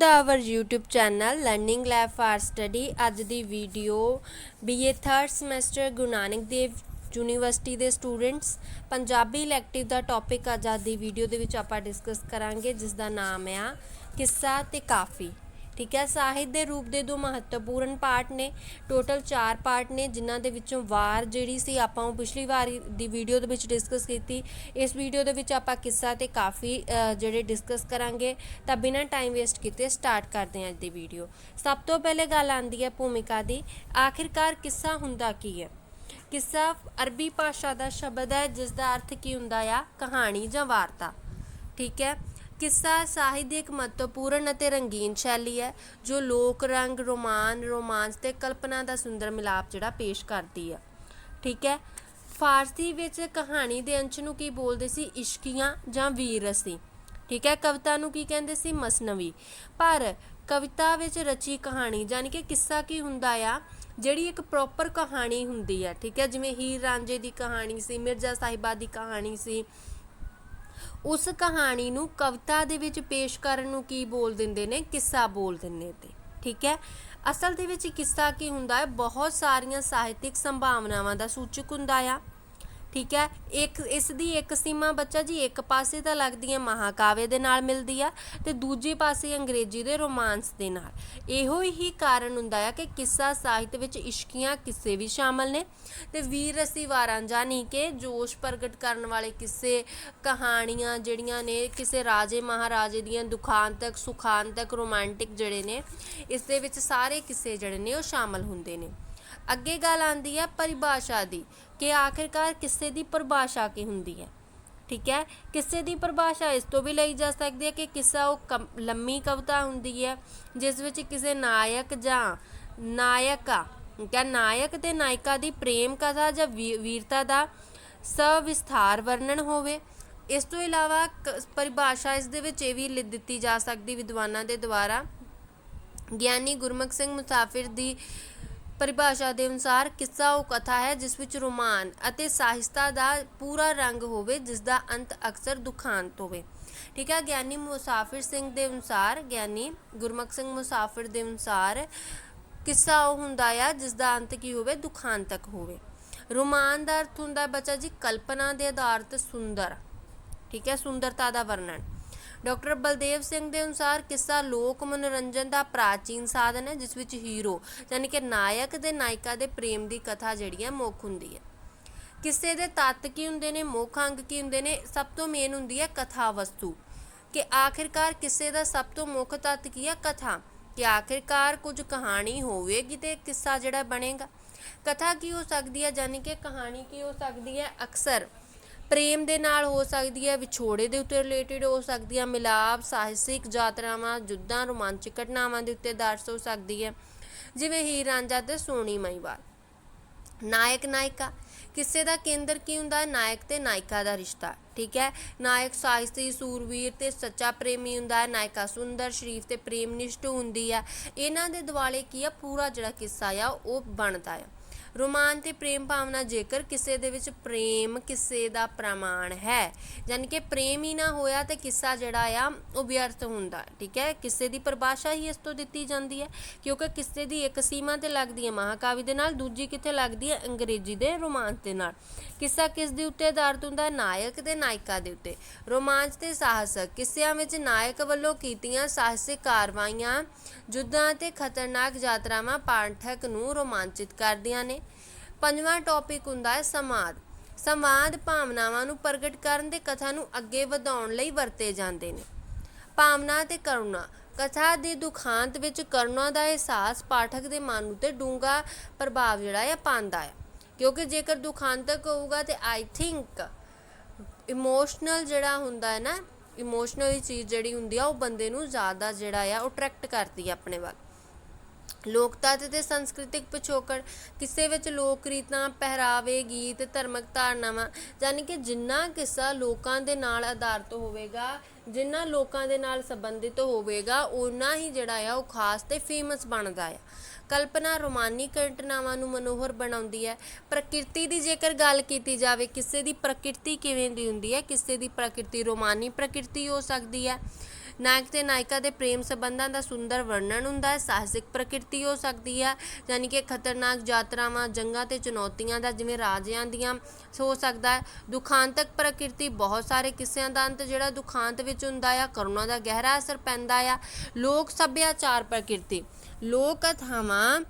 The our YouTube channel learning lab for study ਅੱਜ ਦੀ video BA 3rd semester Guru Nanak Dev university ਦੇ students Punjabi elective ਦਾ topic ਅੱਜ ਦੀ video ਦੇ ਵਿੱਚ ਆਪਾਂ ਡਿਸਕਸ ਕਰਾਂਗੇ ਜਿਸ ਦਾ ਨਾਮ ਆ ਕਿੱਸਾ ਤੇ ਕਾਫੀ। ਠੀਕ ਹੈ। ਸਾਹਿਤ ਦੇ ਰੂਪ ਦੇ ਦੋ ਮਹੱਤਵਪੂਰਨ ਪਾਰਟ ਨੇ। ਟੋਟਲ 4 ਪਾਰਟ ਨੇ, ਜਿਨ੍ਹਾਂ ਦੇ ਵਿੱਚੋਂ ਵਾਰ ਜਿਹੜੀ ਸੀ ਆਪਾਂ ਉਹ ਪਿਛਲੀ ਵਾਰ ਦੀ ਵੀਡੀਓ ਦੇ ਵਿੱਚ ਡਿਸਕਸ ਕੀਤੀ। ਇਸ ਵੀਡੀਓ ਦੇ ਵਿੱਚ ਆਪਾਂ ਕਿੱਸਾ ਤੇ ਕਾਫੀ ਜਿਹੜੇ ਡਿਸਕਸ ਕਰਾਂਗੇ, ਤਾਂ ਬਿਨਾਂ ਟਾਈਮ ਵੇਸਟ ਕੀਤੇ ਸਟਾਰਟ ਕਰਦੇ ਹਾਂ ਅੱਜ ਦੀ ਵੀਡੀਓ ਸਭ ਤੋਂ ਪਹਿਲੇ ਗੱਲ ਆਂਦੀ ਹੈ ਭੂਮਿਕਾ ਦੀ। ਆਖਿਰਕਾਰ ਕਿੱਸਾ ਹੁੰਦਾ ਕੀ ਹੈ? ਕਿੱਸਾ ਅਰਬੀ ਭਾਸ਼ਾ ਦਾ ਸ਼ਬਦ ਹੈ ਜਿਸ ਦਾ ਅਰਥ ਕੀ ਹੁੰਦਾ ਆ? ਕਹਾਣੀ ਜਾਂ ਵਾਰਤਾ। ਠੀਕ ਹੈ। ਕਿੱਸਾ ਸਾਹਿਤ ਦੀ ਇੱਕ ਮਹੱਤਵਪੂਰਨ ਅਤੇ ਰੰਗੀਨ ਸ਼ੈਲੀ ਹੈ, ਜੋ ਲੋਕ ਰੰਗ, ਰੋਮਾਨ, ਰੋਮਾਂਸ ਅਤੇ ਕਲਪਨਾ ਦਾ ਸੁੰਦਰ ਮਿਲਾਪ ਜਿਹੜਾ ਪੇਸ਼ ਕਰਦੀ ਹੈ ਠੀਕ ਹੈ? ਫਾਰਸੀ ਵਿੱਚ ਕਹਾਣੀ ਦੇ ਅੰਸ਼ ਨੂੰ ਕੀ ਬੋਲਦੇ ਸੀ? ਇਸ਼ਕੀਆਂ ਜਾਂ ਵੀਰ ਰਸੀ। ਠੀਕ ਹੈ? ਕਵਿਤਾ ਨੂੰ ਕੀ ਕਹਿੰਦੇ ਸੀ? ਮਸਨਵੀ। ਪਰ ਕਵਿਤਾ ਵਿੱਚ ਰਚੀ ਕਹਾਣੀ ਯਾਨੀ ਕਿ ਕਿੱਸਾ ਕੀ ਹੁੰਦਾ ਆ, ਜਿਹੜੀ ਇੱਕ ਪ੍ਰੋਪਰ ਕਹਾਣੀ ਹੁੰਦੀ ਹੈ ਠੀਕ ਹੈ? ਜਿਵੇਂ ਹੀਰ ਰਾਂਝੇ ਦੀ ਕਹਾਣੀ ਸੀ, ਮਿਰਜ਼ਾ ਸਾਹਿਬਾ ਦੀ ਕਹਾਣੀ ਸੀ ਉਸ ਕਹਾਣੀ ਨੂੰ ਕਵਿਤਾ ਦੇ ਵਿੱਚ ਪੇਸ਼ ਕਰਨ ਨੂੰ ਕੀ ਬੋਲ ਦਿੰਦੇ ਨੇ, ਕਿੱਸਾ ਬੋਲ ਦਿੰਦੇ ਤੇ, ਠੀਕ ਹੈ? ਅਸਲ ਦੇ ਵਿੱਚ ਕਿੱਸਾ ਕੀ ਹੁੰਦਾ ਹੈ? ਬਹੁਤ ਸਾਰੀਆਂ ਸਾਹਿਤਿਕ ਸੰਭਾਵਨਾਵਾਂ ਦਾ ਸੂਚਕ ਹੁੰਦਾ ਆ। ਠੀਕ ਹੈ? ਇੱਕ, ਇਸ ਦੀ ਇੱਕ ਸੀਮਾ ਬੱਚਾ ਜੀ, ਇੱਕ ਪਾਸੇ ਤਾਂ ਲੱਗਦੀ ਹੈ ਮਹਾਕਾਵਿ ਦੇ ਨਾਲ ਮਿਲਦੀ ਆ ਤੇ ਦੂਜੇ ਪਾਸੇ ਅੰਗਰੇਜ਼ੀ ਦੇ ਰੋਮਾਂਸ ਦੇ ਨਾਲ। ਇਹੋ ਹੀ ਕਾਰਨ ਹੁੰਦਾ ਹੈ ਕਿ ਕਿੱਸਾ ਸਾਹਿਤ ਵਿੱਚ ਇਸ਼ਕੀਆਂ ਕਿੱਸੇ ਵੀ ਸ਼ਾਮਲ ਨੇ ਤੇ ਵੀਰ ਰਸੀ ਵਾਰਾਂ ਜਾਨੀ ਕਿ ਜੋਸ਼ ਪ੍ਰਗਟ ਕਰਨ ਵਾਲੇ ਕਿੱਸੇ ਕਹਾਣੀਆਂ ਜਿਹੜੀਆਂ ਨੇ, ਕਿਸੇ ਰਾਜੇ ਮਹਾਰਾਜੇ ਦੀਆਂ ਦੁਖਾਂਤਕ, ਸੁਖਾਂਤਕ, ਰੋਮਾਂਟਿਕ ਜਿਹੜੇ ਨੇ, ਇਸ ਦੇ ਵਿੱਚ ਸਾਰੇ ਕਿੱਸੇ ਜਿਹੜੇ ਨੇ ਉਹ ਸ਼ਾਮਲ ਹੁੰਦੇ ਨੇ। ਅੱਗੇ ਗੱਲ ਆਉਂਦੀ ਹੈ ਪਰਿਭਾਸ਼ਾ ਦੀ ਕਿ ਆਖਿਰਕਾਰ ਕਿਸੇ ਦੀ ਪਰਿਭਾਸ਼ਾ ਕੀ ਹੁੰਦੀ ਹੈ। ਠੀਕ ਹੈ? ਕਿਸੇ ਦੀ ਪਰਿਭਾਸ਼ਾ ਇਸ ਤੋਂ ਵੀ ਲਈ ਜਾ ਸਕਦੀ ਹੈ ਕਿ ਕਿੱਸਾ ਉਹ ਕਮ- ਲੰਮੀ ਕਵਿਤਾ ਹੁੰਦੀ ਹੈ, ਜਿਸ ਵਿੱਚ ਕਿਸੇ ਨਾਇਕ ਜਾਂ ਨਾਇਕਾ ਕਿਆ ਨਾਇਕ ਤੇ ਨਾਇਕਾ ਦੀ ਪ੍ਰੇਮ ਕਥਾ ਜਾਂ ਵੀਰਤਾ ਦਾ ਸਵਿਸਥਾਰ ਵਰਣਨ ਹੋਵੇ। ਇਸ ਤੋਂ ਇਲਾਵਾ ਕ- ਪਰਿਭਾਸ਼ਾ ਇਸ ਦੇ ਵਿੱਚ ਇਹ ਵੀ ਲਿ- ਦਿੱਤੀ ਜਾ ਸਕਦੀ ਵਿਦਵਾਨਾਂ ਦੇ ਦੁਆਰਾ। ਗਿਆਨੀ ਗੁਰਮੁਖ ਸਿੰਘ ਮੁਸਾਫਿਰ ਦੀ ਪਰਿਭਾਸ਼ਾ ਦੇ ਅਨੁਸਾਰ ਕਿੱਸਾ ਉਹ ਕਥਾ ਹੈ ਜਿਸ ਵਿੱਚ ਰੋਮਾਨ ਅਤੇ ਸਾਹਿਸਤਾ ਦਾ ਪੂਰਾ ਰੰਗ ਹੋਵੇ, ਜਿਸ ਦਾ ਅੰਤ ਅਕਸਰ ਦੁਖਾਂਤ ਹੋਵੇ। ਠੀਕ ਹੈ, ਗਿਆਨੀ ਮੁਸਾਫਿਰ ਸਿੰਘ ਦੇ ਅਨੁਸਾਰ, ਗਿਆਨੀ ਗੁਰਮੁਖ ਸਿੰਘ ਮੁਸਾਫਿਰ ਦੇ ਅਨੁਸਾਰ ਕਿੱਸਾ ਉਹ ਹੁੰਦਾ ਆ ਜਿਸ ਦਾ ਅੰਤ ਕੀ ਹੋਵੇ, ਦੁਖਾਂਤਕ ਹੋਵੇ। ਰੋਮਾਨ ਦਾ ਅਰਥ ਹੁੰਦਾ ਬੱਚਾ ਜੀ ਕਲਪਨਾ ਦੇ ਆਧਾਰ ਤੇ ਸੁੰਦਰ। ਠੀਕ ਹੈ, ਸੁੰਦਰਤਾ ਦਾ ਵਰਣਨ। ਡਾਕਟਰ ਬਲਦੇਵ ਸਿੰਘ ਦੇ ਅਨੁਸਾਰ ਕਿੱਸਾ ਲੋਕ ਮਨੋਰੰਜਨ ਦਾ ਪ੍ਰਾਚੀਨ ਸਾਧਨ ਹੈ, ਜਿਸ ਵਿੱਚ ਹੀਰੋ ਯਾਨੀ ਕਿ ਨਾਇਕ ਤੇ ਨਾਇਕਾ ਦੇ ਪ੍ਰੇਮ ਦੀ ਕਥਾ ਜਿਹੜੀ ਹੈ, ਮੁੱਖ ਹੁੰਦੀ ਹੈ। ਕਿੱਸੇ ਦੇ ਤੱਤ ਕੀ ਹੁੰਦੇ ਨੇ, ਮੁੱਖ ਅੰਗ ਕੀ ਹੁੰਦੇ ਨੇ, ਸਭ ਤੋਂ ਮੇਨ ਹੁੰਦੀ ਹੈ ਕਥਾ ਵਸਤੂ। ਕਿ ਆਖਿਰਕਾਰ ਕਿੱਸੇ ਦਾ ਸਭ ਤੋਂ ਮੁੱਖ ਤੱਤ ਕੀ ਹੈ? ਕਥਾ। ਕਿ ਆਖਿਰਕਾਰ ਕੁਝ ਕਹਾਣੀ ਹੋਵੇਗੀ ਤੇ ਕਿੱਸਾ ਜਿਹੜਾ ਬਣੇਗਾ। ਕਥਾ ਕੀ ਹੋ ਸਕਦੀ ਹੈ? ਯਾਨੀ ਕਿ ਕਹਾਣੀ ਕੀ ਹੋ ਸਕਦੀ ਹੈ? ਅਕਸਰ ਪ੍ਰੇਮ ਦੇ ਨਾਲ ਹੋ ਸਕਦੀ ਹੈ, ਵਿਛੋੜੇ ਦੇ ਉੱਤੇ ਰਿਲੇਟਡ ਹੋ ਸਕਦੀ ਹੈ, ਮਿਲਾਪ, ਸਾਹਿਸਿਕ ਯਾਤਰਾਵਾਂ ਜੁੱਦਾਂ ਰੋਮਾਂਚਕ ਘਟਨਾਵਾਂ ਦੇ ਉੱਤੇ ਦਰਸ ਹੋ ਸਕਦੀ ਹੈ। ਜਿਵੇਂ ਹੀਰ ਰਾਂਝਾ ਤੇ ਸੋਹਣੀ ਮਈਵਾਲ ਨਾਇਕ ਨਾਇਕਾ। ਕਿਸੇ ਦਾ ਕੇਂਦਰ ਕੀ ਹੁੰਦਾ ਨਾਇਕ ਤੇ ਨਾਇਕਾ ਦਾ ਰਿਸ਼ਤਾ, ਠੀਕ ਹੈ? ਨਾਇਕ ਸਾਹਿਸਤੀ ਸੂਰਵੀਰ ਤੇ ਸੱਚਾ ਪ੍ਰੇਮੀ ਹੁੰਦਾ ਹੈ, ਨਾਇਕਾ ਸੁੰਦਰ, ਸ਼ਰੀਫ ਤੇ ਪ੍ਰੇਮ ਨਿਸ਼ਟ ਹੁੰਦੀ ਹੈ। ਇਹਨਾਂ ਦੇ ਦਿਵਾਲੇ ਕੀ ਆ ਪੂਰਾ ਜਿਹੜਾ ਕਿੱਸਾ ਆ, ਉਹ ਬਣਦਾ ਆ। ਰੋਮਾਨ ਤੇ ਪ੍ਰੇਮ ਭਾਵਨਾ ਜੇਕਰ ਕਿਸੇ ਦੇ ਵਿੱਚ ਪ੍ਰੇਮ ਕਿਸੇ ਦਾ ਪ੍ਰਮਾਣ ਹੈ ਯਾਨੀ ਕਿ ਪ੍ਰੇਮ ਹੀ ਨਾ ਹੋਇਆ ਤੇ ਕਿੱਸਾ ਜਿਹੜਾ ਆ, ਉਹ ਵਿਅਰਥ ਹੁੰਦਾ ਠੀਕ ਹੈ? ਕਿਸੇ ਦੀ ਪਰਿਭਾਸ਼ਾ ਹੀ ਇਸ ਤੋਂ ਦਿੱਤੀ ਜਾਂਦੀ ਹੈ, ਕਿਉਂਕਿ ਕਿਸੇ ਦੀ ਇੱਕ ਸੀਮਾ ਤੇ ਲੱਗਦੀ ਹੈ, ਮਹਾਕਾਵਿ ਦੇ ਨਾਲ, ਦੂਜੀ ਕਿੱਥੇ ਲੱਗਦੀ ਹੈ? ਅੰਗਰੇਜ਼ੀ ਦੇ ਰੋਮਾਂਸ ਦੇ ਨਾਲ। ਕਿੱਸਾ ਕਿਸ ਦੇ ਉੱਤੇ ਆਧਾਰਿਤ ਹੁੰਦਾ ਹੈ? ਨਾਇਕ ਤੇ ਨਾਇਕਾ ਦੇ ਉੱਤੇ। ਰੋਮਾਂਚ ਤੇ ਸਾਹਸ, ਕਿੱਸਿਆਂ ਵਿੱਚ ਨਾਇਕ ਵੱਲੋਂ ਕੀਤੀਆਂ ਸਾਹਸਿਕ ਕਾਰਵਾਈਆਂ ਜੁੱਦਾਂ ਤੇ ਖਤਰਨਾਕ ਯਾਤਰਾਵਾਂ ਪਾਠਕ ਨੂੰ ਰੋਮਾਂਚਿਤ ਕਰਦੀਆਂ ਨੇ। ਪੰਜਵਾਂ ਟੌਪਿਕ ਹੁੰਦਾ ਹੈ ਸੰਵਾਦ। ਸੰਵਾਦ ਭਾਵਨਾਵਾਂ ਨੂੰ ਪ੍ਰਗਟ ਕਰਨ ਦੇ ਕਥਾ ਨੂੰ ਅੱਗੇ ਵਧਾਉਣ ਲਈ ਵਰਤੇ ਜਾਂਦੇ ਨੇ। ਭਾਵਨਾ ਤੇ ਕਰੁਣਾ। ਕਥਾ ਦੇ ਦੁਖਾਂਤ ਵਿੱਚ ਕਰੁਣਾ ਦਾ ਅਹਿਸਾਸ ਪਾਠਕ ਦੇ ਮਨ ਉਤੇ ਡੂੰਘਾ ਪ੍ਰਭਾਵ ਜਿਹੜਾ ਹੈ ਪਾਉਂਦਾ ਹੈ। ਕਿਉਂਕਿ ਜੇਕਰ ਦੁਖਾਂਤਕ ਹੋਊਗਾ ਤੇ ਆਈ ਥਿੰਕ ਇਮੋਸ਼ਨਲ ਜਿਹੜਾ ਹੁੰਦਾ ਹੈ ਨਾ ਇਮੋਸ਼ਨਲ ਚੀਜ਼ ਜਿਹੜੀ ਹੁੰਦੀ ਆ, ਉਹ ਬੰਦੇ ਨੂੰ ਜ਼ਿਆਦਾ ਜਿਹੜਾ ਆ ਉਹ ਅਟਰੈਕਟ ਕਰਦੀ ਹੈ ਆਪਣੇ ਵੱਲ। ਲੋਕ ਤੱਤ ਤੇ ਸੰਸਕ੍ਰਿਤਿਕ ਪਿਛੋਕੜ, ਕਿਸੇ ਵਿੱਚ ਲੋਕ ਰੀਤਾਂ, ਪਹਿਰਾਵੇ, ਗੀਤ, ਧਰਮਕ ਧਾਰਨਾਵਾਂ, ਯਾਨੀ ਕਿ ਜਿੰਨਾ ਕਿੱਸਾ ਲੋਕਾਂ ਦੇ ਨਾਲ ਆਧਾਰਿਤ ਹੋਵੇਗਾ, ਜਿੰਨਾ ਲੋਕਾਂ ਦੇ ਨਾਲ ਸੰਬੰਧਿਤ ਹੋਵੇਗਾ ਉਨਾ ਹੀ ਜਿਹੜਾ ਆ ਉਹ ਖਾਸ ਤੇ ਫੇਮਸ ਬਣਦਾ ਆ। ਕਲਪਨਾ ਰੋਮਾਨਿਕ ਘਟਨਾਵਾਂ ਨੂੰ ਮਨੋਹਰ ਬਣਾਉਂਦੀ ਹੈ। ਪ੍ਰਕਿਰਤੀ ਦੀ ਜੇਕਰ ਗੱਲ ਕੀਤੀ ਜਾਵੇ, ਕਿਸੇ ਦੀ ਪ੍ਰਕਿਰਤੀ ਕਿਵੇਂ ਦੀ ਹੁੰਦੀ ਹੈ? ਕਿਸੇ ਦੀ ਪ੍ਰਕਿਰਤੀ ਰੋਮਾਨੀ ਪ੍ਰਕਿਰਤੀ ਹੋ ਸਕਦੀ ਹੈ। ਨਾਇਕ ਤੇ ਨਾਇਕਾ ਦੇ ਪ੍ਰੇਮ ਸੰਬੰਧਾਂ ਦਾ ਸੁੰਦਰ ਵਰਣਨ ਹੁੰਦਾ ਹੈ, ਸਾਹਿਸਿਕ ਪ੍ਰਕਿਰਤੀ ਹੋ ਸਕਦੀ ਹੈ, ਯਾਨੀ ਕਿ ਖਤਰਨਾਕ ਯਾਤਰਾਵਾਂ, ਜੰਗਾਂ ਤੇ ਚੁਣੌਤੀਆਂ ਦਾ ਜਿਵੇਂ ਰਾਜਿਆਂ ਦੀਆਂ ਹੋ ਸਕਦਾ ਹੈ। ਦੁਖਾਂਤਕ ਪ੍ਰਕਿਰਤੀ ਬਹੁਤ ਸਾਰੇ ਕਿੱਸਿਆਂ ਦਾ ਅੰਤ ਜਿਹੜਾ ਦੁਖਾਂਤ ਵਿੱਚ ਹੁੰਦਾ ਆ, ਕਰੁਣਾ ਦਾ ਗਹਿਰਾ ਅਸਰ ਪੈਂਦਾ ਆ। ਲੋਕ ਸੱਭਿਆਚਾਰ ਪ੍ਰਕਿਰਤੀ, ਲੋਕ ਕਥਾਵਾਂ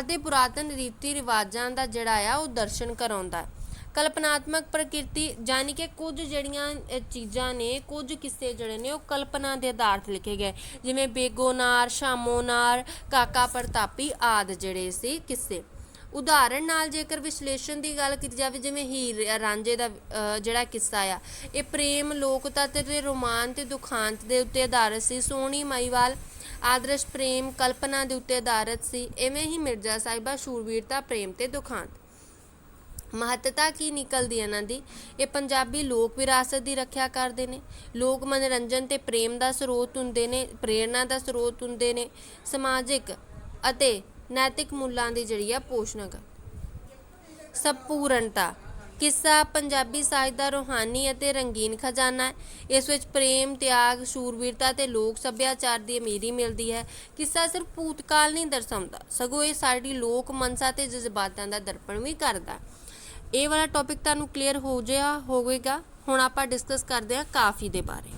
ਅਤੇ ਪੁਰਾਤਨ ਰੀਤੀ ਰਿਵਾਜਾਂ ਦਾ ਜਿਹੜਾ ਆ, ਉਹ ਦਰਸ਼ਨ ਕਰਾਉਂਦਾ ਹੈ। ਕਲਪਨਾਤਮਕ ਪ੍ਰਕਿਰਤੀ ਯਾਨੀ ਕਿ ਕੁਝ ਜਿਹੜੀਆਂ ਚੀਜ਼ਾਂ ਨੇ, ਕੁਝ ਕਿੱਸੇ ਜਿਹੜੇ ਨੇ, ਉਹ ਕਲਪਨਾ ਦੇ ਆਧਾਰ ਤੇ ਲਿਖੇ ਗਏ। ਜਿਵੇਂ ਬੇਗੋਨਾਰ ਸ਼ਾਮੋਨਾਰ ਕਾਕਾ ਪ੍ਰਤਾਪੀ ਆਦ ਜਿਹੜੇ ਸੀ ਕਿੱਸੇ। ਉਦਾਹਰਣ ਨਾਲ ਜੇਕਰ ਵਿਸ਼ਲੇਸ਼ਣ ਦੀ ਗੱਲ ਕੀਤੀ ਜਾਵੇ, ਜਿਵੇਂ ਹੀਰ ਰਾਂਝੇ ਦਾ ਜਿਹੜਾ ਕਿੱਸਾ ਆ, ਇਹ ਪ੍ਰੇਮ, ਲੋਕ ਤੱਤ ਤੇ ਰੋਮਾਨ ਤੇ ਦੁਖਾਂਤ ਦੇ ਉੱਤੇ ਆਧਾਰਿਤ ਸੀ। ਸੋਹਣੀ ਮਾਈਵਾਲ, ਆਦਰਸ਼ ਪ੍ਰੇਮ, ਕਲਪਨਾ ਦੇ ਉੱਤੇ ਆਧਾਰਿਤ ਸੀ। ਐਵੇਂ ਹੀ ਮਿਰਜ਼ਾ ਸਾਹਿਬਾ, ਸ਼ੂਰਵੀਰਤਾ, ਪ੍ਰੇਮ ਤੇ ਦੁਖਾਂਤ। ਮਹੱਤਤਾ ਕੀ ਨਿਕਲਦੀ ਹੈ ਇਹਨਾਂ ਦੀ? ਇਹ ਪੰਜਾਬੀ ਲੋਕ ਵਿਰਾਸਤ ਦੀ ਰੱਖਿਆ ਕਰਦੇ ਨੇ। ਲੋਕ ਮਨੋਰੰਜਨ ਤੇ ਪ੍ਰੇਮ ਦਾ ਸਰੋਤ ਹੁੰਦੇ ਨੇ, ਪ੍ਰੇਰਣਾ ਦਾ ਸਰੋਤ ਹੁੰਦੇ ਨੇ, ਸਮਾਜਿਕ ਅਤੇ ਨੈਤਿਕ ਮੁੱਲਾਂ ਦੀ ਜਿਹੜੀ ਆ ਪੋਸ਼ਣ ਕਰ ਸੰਪੂਰਨਤਾ ਕਿੱਸਾ, ਪੰਜਾਬੀ ਸਾਹਿਤ ਦਾ ਰੂਹਾਨੀ ਅਤੇ ਰੰਗੀਨ ਖਜ਼ਾਨਾ ਹੈ। ਇਸ ਵਿੱਚ ਪ੍ਰੇਮ, ਤਿਆਗ, ਸ਼ੂਰਵੀਰਤਾ ਤੇ ਲੋਕ ਸੱਭਿਆਚਾਰ ਦੀ ਅਮੀਰੀ ਮਿਲਦੀ ਹੈ। ਕਿੱਸਾ ਸਿਰਫ ਭੂਤਕਾਲ ਨਹੀਂ ਦਰਸਾਉਂਦਾ, ਸਗੋਂ ਇਹ ਸਾਡੀ ਲੋਕ ਮਨਸਾ ਤੇ ਜਜ਼ਬਾਤਾਂ ਦਾ ਦਰਪਣ ਵੀ ਕਰਦਾ ਇਹ ਵਾਲਾ ਟੌਪਿਕ ਤੁਹਾਨੂੰ ਕਲੀਅਰ ਹੋ ਜਿਆ ਹੋਵੇਗਾ ਹੁਣ ਆਪਾਂ ਡਿਸਕਸ ਕਰਦੇ ਹਾਂ ਕਾਫੀ ਦੇ ਬਾਰੇ।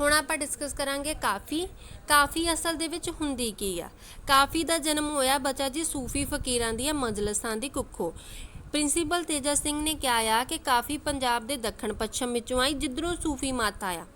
ਹੁਣ ਆਪਾਂ ਡਿਸਕਸ ਕਰਾਂਗੇ ਕਾਫੀ। ਕਾਫੀ ਅਸਲ ਦੇ ਵਿੱਚ ਹੁੰਦੀ ਕੀ ਆ? ਕਾਫੀ ਦਾ ਜਨਮ ਹੋਇਆ ਬਚਾ ਜੀ ਸੂਫੀ ਫਕੀਰਾਂ ਦੀਆਂ ਮਜਲਿਸਾਂ ਦੀ ਕੁੱਖੋਂ। ਪ੍ਰਿੰਸੀਪਲ ਤੇਜਾ ਸਿੰਘ ਨੇ ਕਿਹਾ ਆ ਕਿ ਕਾਫੀ ਪੰਜਾਬ ਦੇ ਦੱਖਣ ਪੱਛਮ ਵਿੱਚੋਂ ਆਈ, ਜਿੱਧਰੋਂ ਸੂਫੀ ਮਤ ਆਇਆ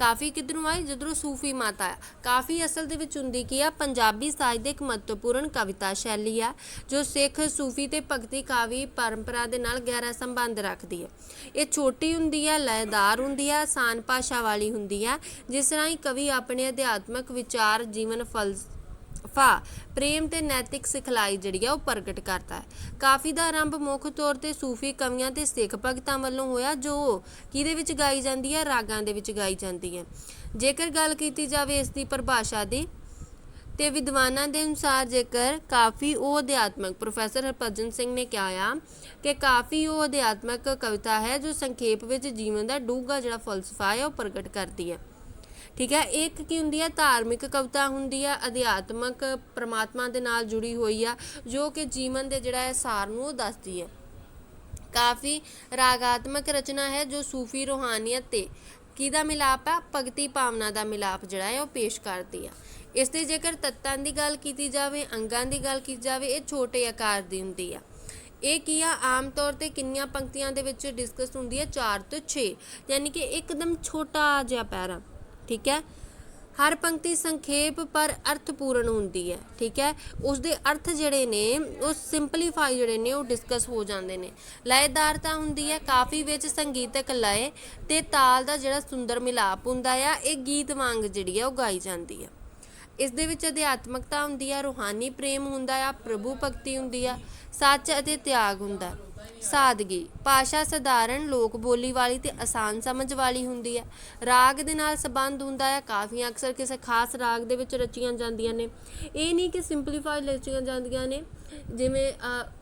ਕਾਫੀ ਕਿੱਧਰੋਂ ਆਈ? ਜਿੱਧਰੋਂ ਸੂਫੀ ਮਾਤਾ ਆ। ਕਾਫੀ ਅਸਲ ਦੇ ਵਿੱਚ ਹੁੰਦੀ ਕੀ ਆ? ਪੰਜਾਬੀ ਸਾਹਿਤ ਦੇ ਇੱਕ ਮਹੱਤਵਪੂਰਨ ਕਵਿਤਾ ਸ਼ੈਲੀ ਆ, ਜੋ ਸਿੱਖ, ਸੂਫੀ ਤੇ ਭਗਤੀ ਕਾਵੀ ਪਰੰਪਰਾ ਦੇ ਨਾਲ ਗਹਿਰਾ ਸੰਬੰਧ ਰੱਖਦੀ ਹੈ ਇਹ ਛੋਟੀ ਹੁੰਦੀ ਆ ਲਇਦਾਰ ਹੁੰਦੀ ਆ ਆਸਾਨ ਭਾਸ਼ਾ ਵਾਲੀ ਹੁੰਦੀ ਆ, ਜਿਸ ਰਾਹੀਂ ਕਵੀ ਆਪਣੇ ਅਧਿਆਤਮਕ ਵਿਚਾਰ, ਜੀਵਨ ਫਲਸਫਾ ਪ੍ਰੇਮ ਤੇ ਨੈਤਿਕ ਸਿਖਲਾਈ ਜਿਹੜੀ ਆ ਉਹ ਪ੍ਰਗਟ ਕਰਦਾ ਹੈ। ਕਾਫੀ ਦਾ ਆਰੰਭ ਮੁੱਖ ਤੌਰ ਤੇ ਸੂਫੀ ਕਵੀਆਂ ਤੇ ਸਿੱਖ ਭਗਤਾਂ ਵੱਲੋਂ ਹੋਇਆ, ਜੋ ਕਿਹਦੇ ਵਿੱਚ ਗਾਈ ਜਾਂਦੀ ਹੈ ਰਾਗਾਂ ਦੇ ਵਿੱਚ ਗਾਈ ਜਾਂਦੀ ਹੈ ਜੇਕਰ ਗੱਲ ਕੀਤੀ ਜਾਵੇ ਇਸ ਦੀ ਪਰਿਭਾਸ਼ਾ ਦੀ, ਤੇ ਵਿਦਵਾਨਾਂ ਦੇ ਅਨੁਸਾਰ ਜੇਕਰ ਕਾਫੀ ਉਹ ਅਧਿਆਤਮਕ, ਪ੍ਰੋਫੈਸਰ ਹਰਭਜਨ ਸਿੰਘ ਨੇ ਕਿਹਾ ਆ ਕਿ ਕਾਫੀ ਉਹ ਅਧਿਆਤਮਕ ਕਵਿਤਾ ਹੈ ਜੋ ਸੰਖੇਪ ਵਿੱਚ ਜੀਵਨ ਦਾ ਡੂੰਘਾ ਜਿਹੜਾ ਫਲਸਫਾ ਹੈ, ਉਹ ਪ੍ਰਗਟ ਕਰਦੀ ਹੈ। ਠੀਕ ਹੈ, ਇੱਕ ਕੀ ਹੁੰਦੀ ਹੈ, ਧਾਰਮਿਕ ਕਵਿਤਾ ਹੁੰਦੀ ਹੈ, ਅਧਿਆਤਮਕ ਪ੍ਰਮਾਤਮਾ ਦੇ ਨਾਲ ਜੁੜੀ ਹੋਈ ਆ, ਜੋ ਕਿ ਜੀਵਨ ਦੇ ਜਿਹੜਾ ਹੈ ਸਾਰ ਨੂੰ ਉਹ ਦੱਸਦੀ ਹੈ। ਕਾਫੀ ਰਾਗਾਤਮਕ ਰਚਨਾ ਹੈ ਜੋ ਸੂਫੀ ਰੂਹਾਨੀਅਤ ਤੇ ਕਿਹਦਾ ਮਿਲਾਪ ਆ ਭਗਤੀ ਭਾਵਨਾ ਦਾ ਮਿਲਾਪ ਜਿਹੜਾ ਹੈ ਉਹ ਪੇਸ਼ ਕਰਦੀ ਆ। ਇਸ ਦੇ ਜੇਕਰ ਤੱਤਾਂ ਦੀ ਗੱਲ ਕੀਤੀ ਜਾਵੇ, ਅੰਗਾਂ ਦੀ ਗੱਲ ਕੀਤੀ ਜਾਵੇ, ਇਹ ਛੋਟੇ ਆਕਾਰ ਦੀ ਹੁੰਦੀ ਆ। ਇਹ ਕੀ ਆ? ਆਮ ਤੌਰ ਤੇ ਕਿੰਨੀਆਂ ਪੰਕਤੀਆਂ ਦੇ ਵਿੱਚ ਡਿਸਕਸ ਹੁੰਦੀ ਹੈ? 4 ਤੋਂ 6 ਯਾਨੀ ਕਿ ਇੱਕਦਮ ਛੋਟਾ ਜਿਹਾ ਪੈਰਾ। ਠੀਕ ਹੈ? ਹਰ ਪੰਕਤੀ ਸੰਖੇਪ ਪਰ ਅਰਥਪੂਰਨ ਹੁੰਦੀ ਹੈ, ਠੀਕ ਹੈ? ਉਸ ਦੇ ਅਰਥ ਜਿਹੜੇ ਨੇ, ਉਹ ਸਿੰਪਲੀਫਾਈ ਜਿਹੜੇ ਨੇ, ਉਹ ਡਿਸਕਸ ਹੋ ਜਾਂਦੇ ਨੇ। ਲਇਦਾਰਤਾ ਹੁੰਦੀ ਹੈ, ਕਾਫੀ ਵਿੱਚ ਸੰਗੀਤਕ ਲਏ ਤੇ ਤਾਲ ਦਾ ਜਿਹੜਾ ਸੁੰਦਰ ਮਿਲਾਪ ਹੁੰਦਾ ਆ, ਇਹ ਗੀਤ ਵਾਂਗ ਜਿਹੜੀ ਆ ਉਹ ਗਾਈ ਜਾਂਦੀ ਹੈ। ਇਸ ਦੇ ਵਿੱਚ ਅਧਿਆਤਮਕਤਾ ਹੁੰਦੀ ਆ, ਰੂਹਾਨੀ ਪ੍ਰੇਮ ਹੁੰਦਾ ਆ, ਪ੍ਰਭੂ ਭਗਤੀ ਹੁੰਦੀ ਆ, ਸੱਚ ਅਤੇ ਤਿਆਗ ਹੁੰਦਾ। ਸਾਦਗੀ। ਭਾਸ਼ਾ ਸਧਾਰਨ, ਲੋਕ ਬੋਲੀ ਵਾਲੀ ਤੇ ਆਸਾਨ ਸਮਝ ਵਾਲੀ ਹੁੰਦੀ ਹੈ। ਰਾਗ ਦੇ ਨਾਲ ਸੰਬੰਧ ਹੁੰਦਾ ਹੈ। ਕਾਫੀਆਂ ਅਕਸਰ ਕਿਸੇ ਖਾਸ ਰਾਗ ਦੇ ਵਿੱਚ ਰਚੀਆਂ ਜਾਂਦੀਆਂ ਨੇ। ਇਹ ਨਹੀਂ ਕਿ ਸਿੰਪਲੀਫਾਈ ਰਚੀਆਂ ਜਾਂਦੀਆਂ ਨੇ। ਜਿਵੇਂ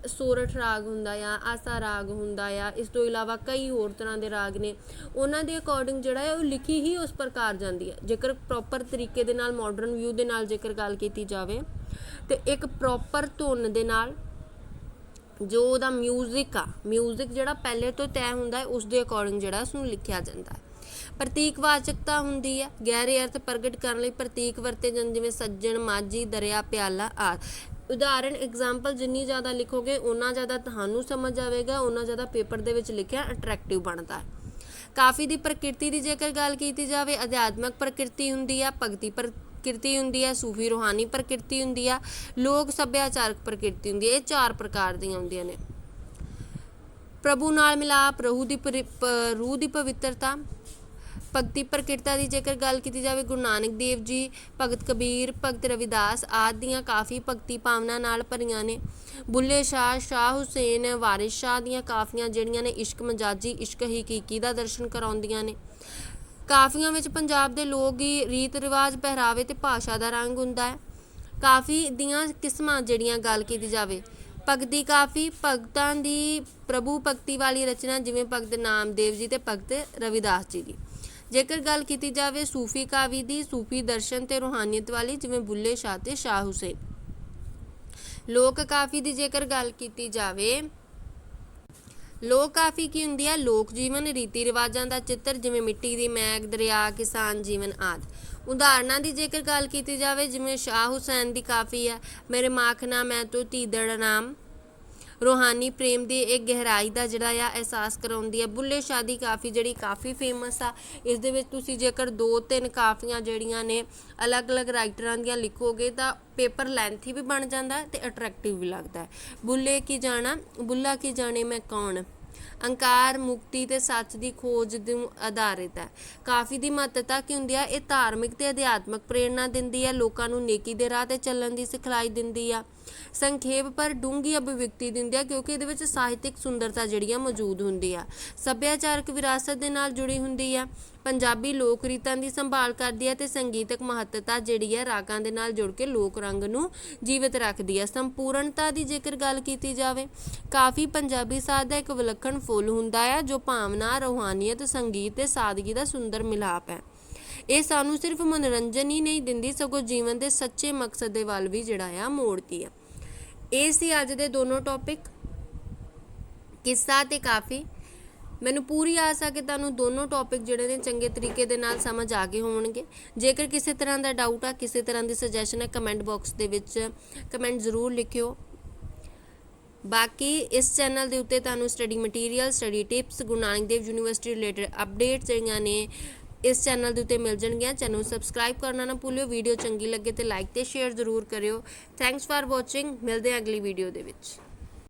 ਸੋਰਠ ਰਾਗ ਹੁੰਦਾ ਆ ਆਸਾ ਰਾਗ ਹੁੰਦਾ ਆ ਇਸ ਤੋਂ ਇਲਾਵਾ ਕਈ ਹੋਰ ਤਰ੍ਹਾਂ ਦੇ ਰਾਗ ਨੇ। ਉਹਨਾਂ ਦੇ ਅਕੋਰਡਿੰਗ ਜਿਹੜਾ ਹੈ, ਉਹ ਲਿਖੀ ਹੀ ਉਸ ਪ੍ਰਕਾਰ ਜਾਂਦੀ ਹੈ। ਜੇਕਰ ਪ੍ਰੋਪਰ ਤਰੀਕੇ ਦੇ ਨਾਲ ਮਾਡਰਨ ਵਿਊ ਦੇ ਨਾਲ ਜੇਕਰ ਗੱਲ ਕੀਤੀ ਜਾਵੇ, ਤੇ ਇੱਕ ਪ੍ਰੋਪਰ ਧੁਨ ਦੇ ਨਾਲ ਜੋ ਉਹਦਾ 뮤직 ਆ 뮤직 ਜਿਹੜਾ ਪਹਿਲੇ ਤੋਂ ਤੈਅ ਹੁੰਦਾ ਹੈ ਉਸ ਦੇ ਅਕੋਰਡਿੰਗ ਜਿਹੜਾ ਉਸ ਨੂੰ ਲਿਖਿਆ ਜਾਂਦਾ ਹੈ ਪ੍ਰਤੀਕਵਾਚਕਤਾ ਹੁੰਦੀ ਹੈ ਗਹਿਰੇ ਅਰਥ ਪ੍ਰਗਟ ਕਰਨ ਲਈ ਪ੍ਰਤੀਕ ਵਰਤੇ ਜਾਂਦੇ ਜਿਵੇਂ ਸੱਜਣ ਮਾਝੀ ਦਰਿਆ ਪਿਆਲਾ ਆਦਿ ਉਦਾਹਰਣ ਐਗਜ਼ਾਮਪਲ ਜਿੰਨੀ ਜ਼ਿਆਦਾ ਲਿਖੋਗੇ ਉਨਾ ਜ਼ਿਆਦਾ ਤੁਹਾਨੂੰ ਸਮਝ ਆਵੇਗਾ ਉਨਾ ਜ਼ਿਆਦਾ ਪੇਪਰ ਦੇ ਵਿੱਚ ਲਿਖਿਆ ਅਟਰੈਕਟਿਵ ਬਣਦਾ ਹੈ ਕਾਫੀ ਦੀ ਪ੍ਰਕਿਰਤੀ ਦੀ ਜੇਕਰ ਗੱਲ ਕੀਤੀ ਜਾਵੇ ਅਧਿਆਤਮਕ ਪ੍ਰਕਿਰਤੀ ਹੁੰਦੀ ਆ ਭਗਤੀ ਪ੍ਰਕਿਰਤੀ ਹੁੰਦੀ ਆ ਸੂਫੀ ਰੂਹਾਨੀ ਪ੍ਰਕਿਰਤੀ ਹੁੰਦੀ ਆ, ਲੋਕ ਸੱਭਿਆਚਾਰਕ ਪ੍ਰਕਿਰਤੀ ਹੁੰਦੀ ਆ ਇਹ ਚਾਰ ਪ੍ਰਕਾਰ ਦੀਆਂ ਹੁੰਦੀਆਂ ਨੇ। ਪ੍ਰਭੂ ਨਾਲ ਮਿਲਾਪ, ਰੂਹ ਦੀ ਰੂਹ ਦੀ ਪਵਿੱਤਰਤਾ, ਭਗਤੀ ਪ੍ਰਕਿਰਤਾ ਦੀ ਜੇਕਰ ਗੱਲ ਕੀਤੀ ਜਾਵੇ, ਗੁਰੂ ਨਾਨਕ ਦੇਵ ਜੀ, ਭਗਤ ਕਬੀਰ, ਭਗਤ ਰਵਿਦਾਸ ਆਦਿ ਦੀਆਂ ਕਾਫੀ ਭਗਤੀ ਭਾਵਨਾ ਨਾਲ ਭਰੀਆਂ ਨੇ। ਬੁੱਲੇ ਸ਼ਾਹ ਸ਼ਾਹ ਹੁਸੈਨ, ਵਾਰਿਸ ਸ਼ਾਹ ਦੀਆਂ ਕਾਫੀਆਂ ਜਿਹੜੀਆਂ ਨੇ, ਇਸ਼ਕ ਮਜਾਜੀ, ਇਸ਼ਕ ਹਕੀਕੀ ਦਾ ਦਰਸ਼ਨ ਕਰਾਉਂਦੀਆਂ ਨੇ। ਕਾਫੀਆਂ ਵਿੱਚ ਪੰਜਾਬ ਦੇ ਲੋਕ ਗੀ ਰੀਤ ਰਿਵਾਜ ਪਹਿਰਾਵੇ ਤੇ ਭਾਸ਼ਾ ਦਾ ਰੰਗ ਹੁੰਦਾ ਹੈ। ਕਾਫੀ ਦੀਆਂ ਕਿਸਮਾਂ ਜਿਹੜੀਆਂ ਗੱਲ ਕੀਤੀ ਜਾਵੇ, ਭਗਤੀ ਕਾਫੀ, ਭਗਤਾਂ ਦੀ ਪ੍ਰਭੂ ਭਗਤੀ ਵਾਲੀ ਰਚਨਾ ਜਿਵੇਂ ਭਗਤ ਨਾਮਦੇਵ ਜੀ ਤੇ ਭਗਤ ਰਵਿਦਾਸ ਜੀ ਦੀ। ਜੇਕਰ ਗੱਲ ਕੀਤੀ ਜਾਵੇ ਸੂਫੀ ਕਾਵੀ ਦੀ, ਸੂਫੀ ਦਰਸ਼ਨ ਤੇ ਰੂਹਾਨੀਅਤ ਵਾਲੀ ਜਿਵੇਂ ਬੁੱਲੇ ਸ਼ਾਹ ਤੇ ਸ਼ਾਹ ਹੁਸੈਨ। ਲੋਕ ਕਾਫੀ ਦੀ ਜੇਕਰ ਗੱਲ ਕੀਤੀ ਜਾਵੇ ਲੋਕ ਕਾਫੀ ਕੀ ਹੁੰਦੀ ਆ, ਲੋਕ ਜੀਵਨ, ਰੀਤੀ ਰਿਵਾਜਾਂ ਦਾ ਚਿੱਤਰ, ਜਿਵੇਂ ਮਿੱਟੀ ਦੀ ਮੈਗ, ਦਰਿਆ, ਕਿਸਾਨ ਜੀਵਨ ਆਦਿ। ਉਦਾਹਰਨਾਂ ਦੀ ਜੇਕਰ ਗੱਲ ਕੀਤੀ ਜਾਵੇ, ਜਿਵੇਂ ਸ਼ਾਹ ਹੁਸੈਨ ਦੀ ਕਾਫੀ ਆ, ਮੇਰੇ ਮਾਖਨਾ ਮੈਂ ਤੋ ਧੀਦੜ ਨਾਮ। ਰੂਹਾਨੀ ਪ੍ਰੇਮ ਦੀ ਇੱਕ ਗਹਿਰਾਈ ਦਾ ਜਿਹੜਾ ਆ ਅਹਿਸਾਸ ਕਰਾਉਂਦੀ ਹੈ ਬੁੱਲੇ ਸ਼ਾਹ ਦੀ ਕਾਫੀ ਜਿਹੜੀ ਕਾਫੀ ਫੇਮਸ ਆ। ਇਸ ਦੇ ਵਿੱਚ ਤੁਸੀਂ ਜੇਕਰ ਦੋ ਤਿੰਨ ਕਾਫੀਆਂ ਜਿਹੜੀਆਂ ਨੇ ਅਲੱਗ-ਅਲੱਗ ਰਾਈਟਰਾਂ ਦੀਆਂ ਲਿਖੋਗੇ ਤਾਂ ਪੇਪਰ ਲੈਂਥੀ ਵੀ ਬਣ ਜਾਂਦਾ ਹੈ ਤੇ ਅਟਰੈਕਟਿਵ ਵੀ ਲੱਗਦਾ। ਹੈ ਬੁੱਲੇ ਕੀ ਜਾਣਾ? ਬੁੱਲਾ ਕੀ ਜਾਣੇ ਮੈਂ ਕੌਣ? ਅੰਕਾਰ ਮੁਕਤੀ ਤੇ ਸੱਚ ਦੀ ਖੋਜ ਨੂੰ ਆਧਾਰਿਤ ਹੈ। ਕਾਫੀ ਦੀ ਮਹੱਤਤਾ ਕੀ ਹੁੰਦੀ ਹੈ ਇਹ ਧਾਰਮਿਕ ਤੇ ਅਧਿਆਤਮਕ ਪ੍ਰੇਰਣਾ ਦਿੰਦੀ ਹੈ ਲੋਕਾਂ ਨੂੰ ਨੇਕੀ ਦੇ ਰਾਹ ਤੇ ਚੱਲਣ ਦੀ ਸਿਖਲਾਈ ਦਿੰਦੀ ਆ। ਸੰਖੇਪ ਪਰ ਡੂੰਗੀ ਅਭਿਵਿਅਕਤੀ ਦਿੰਦੀ ਆ, ਕਿਉਂਕਿ ਇਹਦੇ ਵਿੱਚ ਸਾਹਿਤਿਕ ਸੁੰਦਰਤਾ ਜਿਹੜੀ ਆ ਮੌਜੂਦ ਹੁੰਦੀ ਆ। ਸੱਭਿਆਚਾਰਕ ਵਿਰਾਸਤ ਦੇ ਨਾਲ ਜੁੜੀ ਹੁੰਦੀ ਆ। ਪੰਜਾਬੀ ਲੋਕ ਰੀਤਾਂ ਦੀ ਸੰਭਾਲ ਕਰਦੀ ਹੈ ਤੇ ਸੰਗੀਤਕ ਮਹੱਤਤਾ ਜਿਹੜੀ ਹੈ ਰਾਗਾਂ ਦੇ ਨਾਲ ਜੁੜ ਕੇ ਲੋਕ ਰੰਗ ਨੂੰ ਜੀਵਿਤ ਰੱਖਦੀ ਹੈ। ਸੰਪੂਰਨਤਾ ਦੀ ਜੇਕਰ ਗੱਲ ਕੀਤੀ ਜਾਵੇ, ਕਾਫੀ ਪੰਜਾਬੀ ਸਾਜ਼ ਦਾ ਇੱਕ ਵਿਲੱਖਣ ਫੁੱਲ ਹੁੰਦਾ ਹੈ ਜੋ ਭਾਵਨਾ, ਰੂਹਾਨੀਅਤ, ਸੰਗੀਤ ਤੇ ਸਾਦਗੀ ਦਾ ਸੁੰਦਰ ਮਿਲਾਪ ਹੈ। ਇਹ ਸਾਨੂੰ ਸਿਰਫ ਮਨੋਰੰਜਨ ਹੀ ਨਹੀਂ ਦਿੰਦੀ, ਸਗੋਂ ਜੀਵਨ ਦੇ ਸੱਚੇ ਮਕਸਦ ਦੇ ਵੱਲ ਵੀ ਜਿਹੜਾ ਆ ਮੋੜਦੀ ਆ ਇਹ ਸੀ ਅੱਜ ਦੇ ਦੋਨੋਂ ਟੌਪਿਕ ਕਿੱਸਾ ਤੇ ਕਾਫੀ। ਮੈਨੂੰ ਪੂਰੀ ਆਸ ਆ ਕਿ ਤੁਹਾਨੂੰ ਦੋਨੋਂ ਟੌਪਿਕ ਜਿਹੜੇ ਨੇ ਚੰਗੇ ਤਰੀਕੇ ਦੇ ਨਾਲ ਸਮਝ ਆ ਗਏ ਹੋਣਗੇ। ਜੇਕਰ ਕਿਸੇ ਤਰ੍ਹਾਂ ਦਾ ਡਾਊਟ ਆ, ਕਿਸੇ ਤਰ੍ਹਾਂ ਦੀ ਸੁਜੈਸ਼ਨ ਹੈ ਕਮੈਂਟ ਬਾਕਸ ਦੇ ਵਿੱਚ ਕਮੈਂਟ ਜ਼ਰੂਰ ਲਿਖਿਓ। ਬਾਕੀ ਇਸ ਚੈਨਲ ਦੇ ਉੱਤੇ ਤੁਹਾਨੂੰ study material study tips Guru Nanak Dev university related updates ਜਿਹੜੀਆਂ ਨੇ ਇਸ ਚੈਨਲ ਦੇ ਉੱਤੇ ਮਿਲ ਜਾਣਗੀਆਂ। ਚੈਨਲ ਨੂੰ ਸਬਸਕ੍ਰਾਈਬ ਕਰਨਾ ਨਾ ਭੁੱਲਿਓ ਵੀਡੀਓ ਚੰਗੀ ਲੱਗੇ ਤੇ ਲਾਈਕ ਤੇ ਸ਼ੇਅਰ ਜ਼ਰੂਰ ਕਰਿਓ। ਥੈਂਕਸ ਫਾਰ ਵਾਚਿੰਗ ਮਿਲਦੇ ਹਾਂ ਅਗਲੀ ਵੀਡੀਓ ਦੇ ਵਿੱਚ।